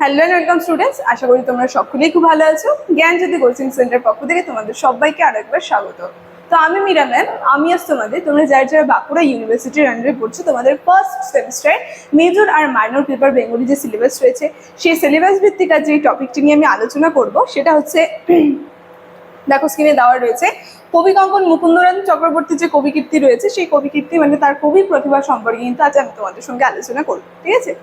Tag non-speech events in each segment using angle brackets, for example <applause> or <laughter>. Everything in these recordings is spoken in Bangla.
হ্যালো অ্যান্ড ওয়েলকাম স্টুডেন্টস আশা করি তোমরা সকলেই খুব ভালো আছো। জ্ঞানজ্যোতি কোচিং সেন্টার পক্ষ থেকে তোমাদের সবাইকে আরেকবার স্বাগত। তো আমি মীরা ম্যাম আমি আজ তোমাদের, তোমরা যারা যারা বাঁকুড়া ইউনিভার্সিটির আন্ডারে পড়ছো, তোমাদের ফার্স্ট সেমিস্টার মেজর আর মাইনর পেপার বেঙ্গলি যে সিলেবাস রয়েছে, সেই সিলেবাস ভিত্তিক আজ যে টপিকটি নিয়ে আমি আলোচনা করব, সেটা হচ্ছে, দেখো স্ক্রিনে দেওয়া রয়েছে, কবি কঙ্কন মুকুন্দরাম চক্রবর্তীর যে কবি কীর্তি রয়েছে, সেই কবি কীর্তি মানে তার কবি প্রতিভা সম্পর্কে কিন্তু আজ আমি তোমাদের সঙ্গে আলোচনা করব, ঠিক আছে?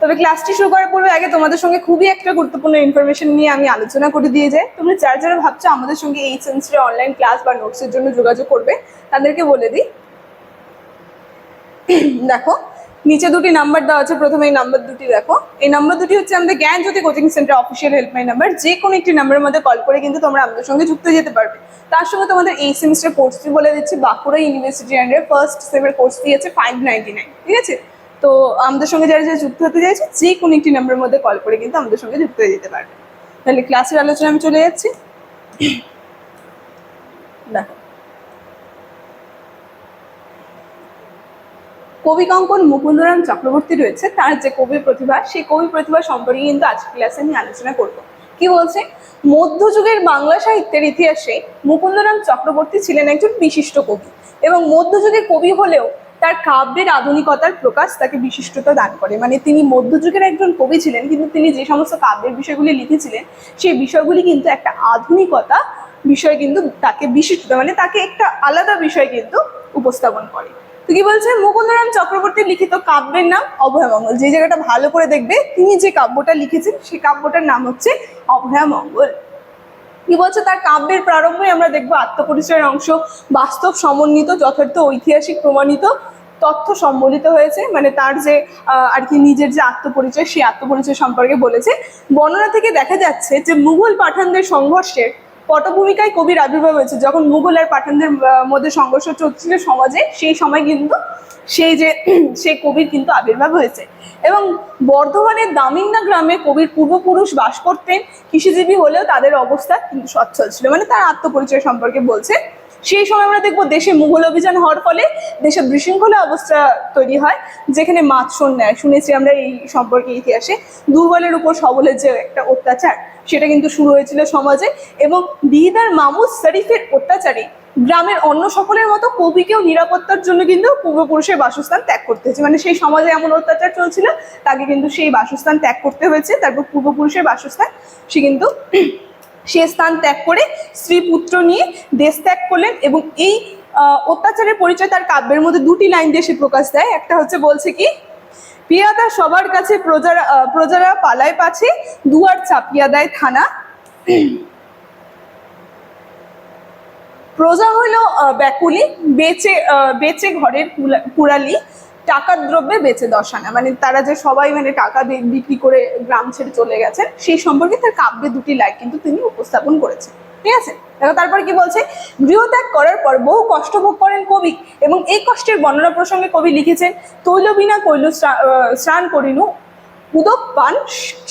তবে ক্লাসটি শুরু করার পূর্বে আগে তোমাদের সঙ্গে খুবই একটা গুরুত্বপূর্ণ ইনফরমেশন নিয়ে আমি আলোচনা করে দিয়ে যাই। তোমরা যারা যারা ভাবছ আমাদের সঙ্গে এই সেমিস্টারে অনলাইন ক্লাস বা নোটসের জন্য যোগাযোগ করবে, তাদেরকে বলে দিই। দেখো, নিচে দুটি নাম্বার দেওয়া আছে, প্রথমে এই নাম্বার দুটি দেখো। এই নাম্বার দুটি হচ্ছে আমাদের Gyan Jyoti coaching centre official helpline number যে কোনো একটি নাম্বারের মধ্যে কল করে কিন্তু তোমরা আমাদের সঙ্গে যুক্ত যেতে পারবে। তার সঙ্গে তোমাদের এই সেমিস্টার কোর্সটি বলে দিচ্ছি, বাঁকুড়া ইউনিভার্সিটি আন্ডারে ফার্স্ট সেমের কোর্স দিয়েছে ফাইভ নাইন ঠিক আছে? তো আমাদের সঙ্গে যারা যারা যুক্ত হতে চাইছে, যে কোনো একটি নাম্বারের মধ্যে কল করে কিন্তু আমাদের সঙ্গে যুক্ত হয়ে যেতে পারবে। তাহলে ক্লাসের আলোচনা আমি চলে যাচ্ছি। কবি কঙ্কন মুকুন্দরাম চক্রবর্তী রয়েছে, তার যে কবি প্রতিভা, সেই কবি প্রতিভা সম্পর্কে কিন্তু আজকের ক্লাসে আমি আলোচনা করব। কি বলছে? মধ্যযুগের বাংলা সাহিত্যের ইতিহাসে মুকুন্দরাম চক্রবর্তী ছিলেন একজন বিশিষ্ট কবি এবং মধ্যযুগের কবি হলেও তার কাব্যের আধুনিকতার প্রকাশ তাকে বিশিষ্টতা দান করে। মানে তিনি মধ্যযুগের একজন কবি ছিলেন, কিন্তু তিনি যে সমস্ত কাব্যের বিষয়গুলি লিখেছিলেন, সেই বিষয়গুলি কিন্তু একটা আধুনিকতা বিষয় কিন্তু তাকে বিশিষ্টতা মানে তাকে একটা আলাদা বিষয় কিন্তু উপস্থাপন করে। তো কি বলছে মুকুন্দরাম চক্রবর্তীর লিখিত কাব্যের নাম অভয়মঙ্গল যে জায়গাটা ভালো করে দেখবে, তিনি যে কাব্যটা লিখেছেন সেই কাব্যটার নাম হচ্ছে অভয়মঙ্গল কি বলছে? তার কাব্যের প্রারম্ভে আমরা দেখব আত্মপরিচয়ের অংশ। বাস্তব সমন্বিত, যথার্থ ঐতিহাসিক প্রমাণিত তথ্য সম্বলিত হয়েছে। মানে তার যে আর কি নিজের যে আত্মপরিচয়, সেই আত্মপরিচয় সম্পর্কে বলেছে। বর্ণনা থেকে দেখা যাচ্ছে যে মুঘল পাঠানদের সংঘর্ষের পটভূমিকায় কবির আবির্ভাব হয়েছে। যখন মুঘল আর পাঠানদের মধ্যে সংঘর্ষ চলছিল সমাজে, সেই সময় কিন্তু সেই যে, <clears throat> সেই কবির কিন্তু আবির্ভাব হয়েছে। এবং বর্ধমানের দামিন্না গ্রামে কবির পূর্বপুরুষ বাস করতেন, কৃষিজীবী হলেও তাদের অবস্থা কিন্তু সচ্ছল ছিল। মানে তার আত্মপরিচয় সম্পর্কে বলছে। সেই সময় আমরা দেখব দেশে মুঘল অভিযান হওয়ার ফলে দেশে বিশৃঙ্খলা অবস্থা তৈরি হয়, যেখানে মাতসন নেয়। শুনেছি আমরা এই সম্পর্কে ইতিহাসে দুর্বলের উপর সবলের যে একটা অত্যাচার, সেটা কিন্তু শুরু হয়েছিল সমাজে এবং বিহিদার মামুদ শরীফের অত্যাচারে গ্রামের অন্য সকলের মতো কবিকেও নিরাপত্তার জন্য কিন্তু পূর্বপুরুষের বাসস্থান ত্যাগ করতে হয়েছে। মানে সেই সমাজে এমন অত্যাচার চলছিল, তাকে কিন্তু সেই বাসস্থান ত্যাগ করতে হয়েছে, তারপর পূর্বপুরুষের বাসস্থান সে কিন্তু সে স্থান ত্যাগ করে স্ত্রী পুত্র নিয়ে দেশ ত্যাগ করলেন এবং এই অত্যাচারের পরিচয় তার কাব্যের মধ্যে দুটি লাইন দিয়ে সে প্রকাশ দেয়। একটা হচ্ছে বলছে কি, পিয়াদা সবার কাছে প্রজারা প্রজারা পালায় পাছে, দুয়ার চাপিয়া দেয় থানা। প্রজা হইল ব্যাকুলি, বেচে বেচে ঘরের পুরালি টাকার দ্রব্যে বেচে দশানা মানে তারা যে সবাই মানে টাকা বিক্রি করে গ্রাম ছেড়ে চলে গেছেন সেই সম্পর্কে তার কাব্যে দুটি লাইক কিন্তু তিনি উপস্থাপন করেছেন। ঠিক আছে? দেখো, তারপর কি বলছে? গৃহত্যাগ করার পর বহু কষ্ট ভোগ করেন কবি এবং এই কষ্টের বর্ণনা প্রসঙ্গে কবি লিখেছেন তৈলবিনা কৈল স্নান করিনু, উদক পান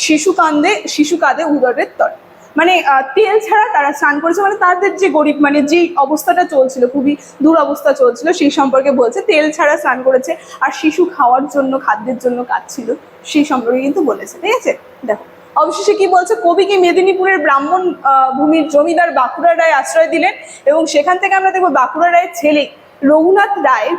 শিশু কান্দে শিশু কাঁদে উদরের তর। মানে তেল ছাড়া তারা স্নান করেছে। মানে তাদের যে গরিব মানে যে অবস্থাটা চলছিল, খুবই দুরবস্থা চলছিল, সেই সম্পর্কে বলছে, তেল ছাড়া স্নান করেছে আর শিশু খাওয়ার জন্য, খাদ্যের জন্য কাঁদছিল, সেই সম্পর্কে কিন্তু বলেছে, ঠিক আছে? দেখো, অবশেষে কি বলছে? কবিকে মেদিনীপুরের ব্রাহ্মণ ভূমির জমিদার বাঁকুড়া রায় আশ্রয় দিলেন এবং সেখান থেকে আমরা দেখব বাঁকুড়া রায়ের ছেলে রঘুনাথ রায়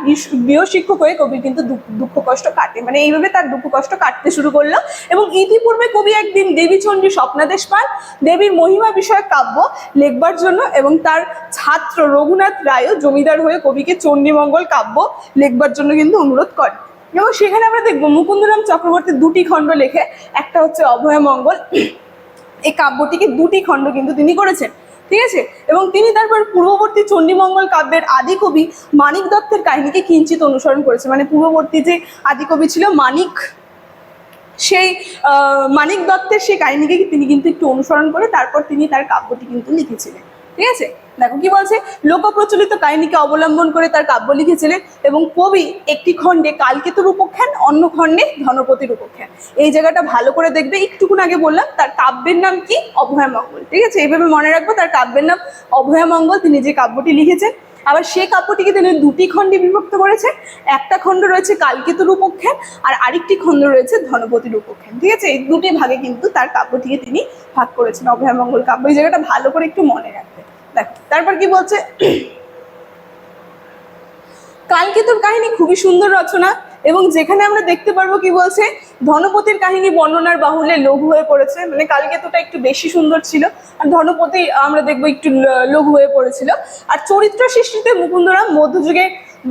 গৃহশিক্ষক হয়ে কবির কিন্তু দুঃখ- কষ্ট কাটে। মানে এইভাবে তার দুঃখ কষ্ট কাটতে শুরু করল এবং ইতিপূর্বে কবি একদিন দেবী চণ্ডী স্বপ্নাদেশ পান। দেবীর মহিমা বিষয়ক কাব্য লেখবার জন্য এবং তার ছাত্র রঘুনাথ রায়ও জমিদার হয়ে কবিকে চণ্ডীমঙ্গল কাব্য লেখবার জন্য কিন্তু অনুরোধ করে এবং সেখানে আমরা দেখব মুকুন্দরাম চক্রবর্তী দুটি খণ্ড লেখে, একটা হচ্ছে অভয়মঙ্গল। এই কাব্যটিকে দুটি খণ্ড কিন্তু তিনি করেছেন। ঠিক আছে? এবং তিনি তারপর পূর্ববর্তী চণ্ডীমঙ্গল কাব্যের আদি কবি মানিক দত্তের কাহিনীকে কিঞ্চিত অনুসরণ করেছে। মানে পূর্ববর্তী যে আদি কবি ছিল মানিক, সেই মানিক দত্তের সেই কাহিনীকে তিনি কিন্তু একটু অনুসরণ করে তারপর তিনি তার কাব্যটি কিন্তু লিখেছিলেন। ঠিক আছে? দেখো কি বলছে? লোকপ্রচলিত কাহিনীকে অবলম্বন করে তার কাব্য লিখেছিলেন এবং কবি একটি খণ্ডে কালকেতুর উপখ্যান অন্য খণ্ডে ধনপতির উপখ্যান এই জায়গাটা ভালো করে দেখবে। একটুকুন আগে বললাম, তার কাব্যের নাম কি? অভয়মঙ্গল। ঠিক আছে? এইভাবে মনে রাখব, তার কাব্যের নাম অভয়মঙ্গল। তিনি যে কাব্যটি লিখেছেন আবার সে কাব্যটিকে তিনি দুটি খণ্ডে বিভক্ত করেছে একটা খণ্ড রয়েছে কালকেতুর রূপক্ষে আর আরেকটি খণ্ড রয়েছে ধনপতির রূপক্ষে ঠিক আছে? এই দুটি ভাগে কিন্তু তার কাব্যটিকে তিনি ভাগ করেছেন। অভয়মঙ্গল কাব্য। এই জায়গাটা ভালো করে একটু মনে রাখবে। দেখ, তারপর কি বলছে? কালকেতুর কাহিনী খুবই সুন্দর রচনা। এবং যেখানে আমরা দেখতে পারব কি বলছে, ধনপতির কাহিনী বর্ণনার বাহুল্যে লঘু হয়ে পড়েছে। মানে কালকেতুটা একটু বেশি সুন্দর ছিল। আর ধনপতি আমরা দেখব একটু লঘু হয়ে পড়েছিল। আর চরিত্র সৃষ্টিতে মুকুন্দরাম মধ্যযুগে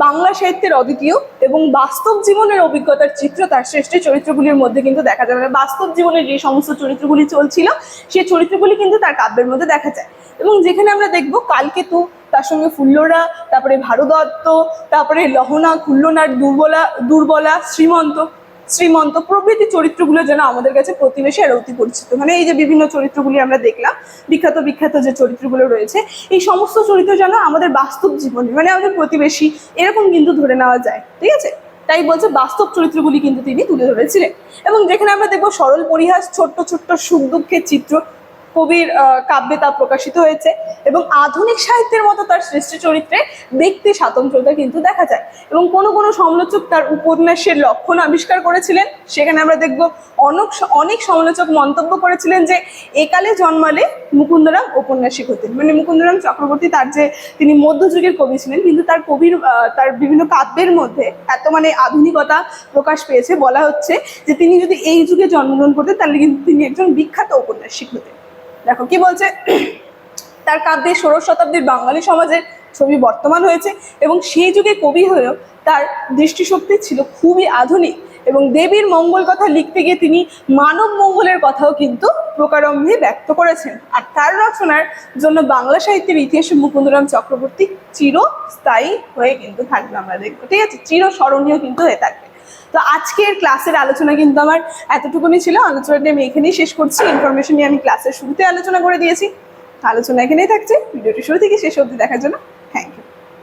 বাংলা সাহিত্যের অদ্বিতীয় এবং বাস্তব জীবনের অভিজ্ঞতার চিত্র তার শ্রেষ্ঠ চরিত্রগুলির মধ্যে কিন্তু দেখা যায়। মানে বাস্তব জীবনের যে সমস্ত চরিত্রগুলি চলছিল সেই চরিত্রগুলি কিন্তু তার কাব্যের মধ্যে দেখা যায়। এবং যেখানে আমরা দেখব, কালকেতু তার সঙ্গে ফুল্লরা, তারপরে ভারদত্ত, তারপরে লহনা, খুল্লনার দুর্বলা দুর্বলা, শ্রীমন্ত শ্রীমন্ত প্রভৃতি চরিত্রগুলো যেন আমাদের কাছে প্রতিবেশী আর অতি পরিচিত মানে এই যে বিভিন্ন চরিত্রগুলি আমরা দেখলাম, বিখ্যাত বিখ্যাত যে চরিত্রগুলো রয়েছে, এই সমস্ত চরিত্র যেন আমাদের বাস্তব জীবনে মানে আমাদের প্রতিবেশী, এরকম কিন্তু ধরে নেওয়া যায়, ঠিক আছে? তাই বলছে বাস্তব চরিত্রগুলি কিন্তু তিনি তুলে ধরেছিলেন। এবং যেখানে আমরা দেখব সরল পরিহাস, ছোট্ট ছোট্ট, সুখ দুঃখের চিত্র কবির কাব্যে তা প্রকাশিত হয়েছে এবং আধুনিক সাহিত্যের মতো তার শ্রেষ্ঠ চরিত্রে ব্যক্তি স্বাতন্ত্র্যতা কিন্তু দেখা যায়। এবং কোনো কোনো সমালোচক তার উপন্যাসের লক্ষণ আবিষ্কার করেছিলেন। সেখানে আমরা দেখব অনেক অনেক সমালোচক মন্তব্য করেছিলেন যে, একালে জন্মালে মুকুন্দরাম ঔপন্যাসিক হতেন। মানে মুকুন্দরাম চক্রবর্তী তার যে তিনি মধ্যযুগের কবি ছিলেন, কিন্তু তার কবির তার বিভিন্ন কাব্যের মধ্যে এত মানে আধুনিকতা প্রকাশ পেয়েছে। বলা হচ্ছে যে, তিনি যদি এই যুগে জন্মগ্রহণ করতেন, তাহলে কিন্তু তিনি একজন বিখ্যাত ঔপন্যাসিক হতেন। দেখো, কি বলছে? তার কাব্যে ষোড়শ শতাব্দীর বাঙালি সমাজের ছবি বর্তমান হয়েছে এবং সেই যুগে কবি হয়েও তার দৃষ্টিশক্তি ছিল খুবই আধুনিক এবং দেবীর মঙ্গল কথা লিখতে গিয়ে তিনি মানব মঙ্গলের কথাও কিন্তু প্রকারম্ভে ব্যক্ত করেছেন। আর তার রচনার জন্য বাংলা সাহিত্যের ইতিহাসে মুকুন্দরাম চক্রবর্তী চিরস্থায়ী হয়ে কিন্তু থাকবে আমরা দেখব, ঠিক আছে? চিরস্মরণীয় কিন্তু হয়ে থাকবে। তো আজকের ক্লাসের আলোচনা কিন্তু আমার এতটুকুনি ছিল। আলোচনাটি আমি এখানেই শেষ করছি। ইনফরমেশন নিয়ে আমি ক্লাসের শুরুতে আলোচনা করে দিয়েছি। আলোচনা এখানেই থাকছে। ভিডিওটি শুরু থেকে শেষ অবধি দেখার জন্য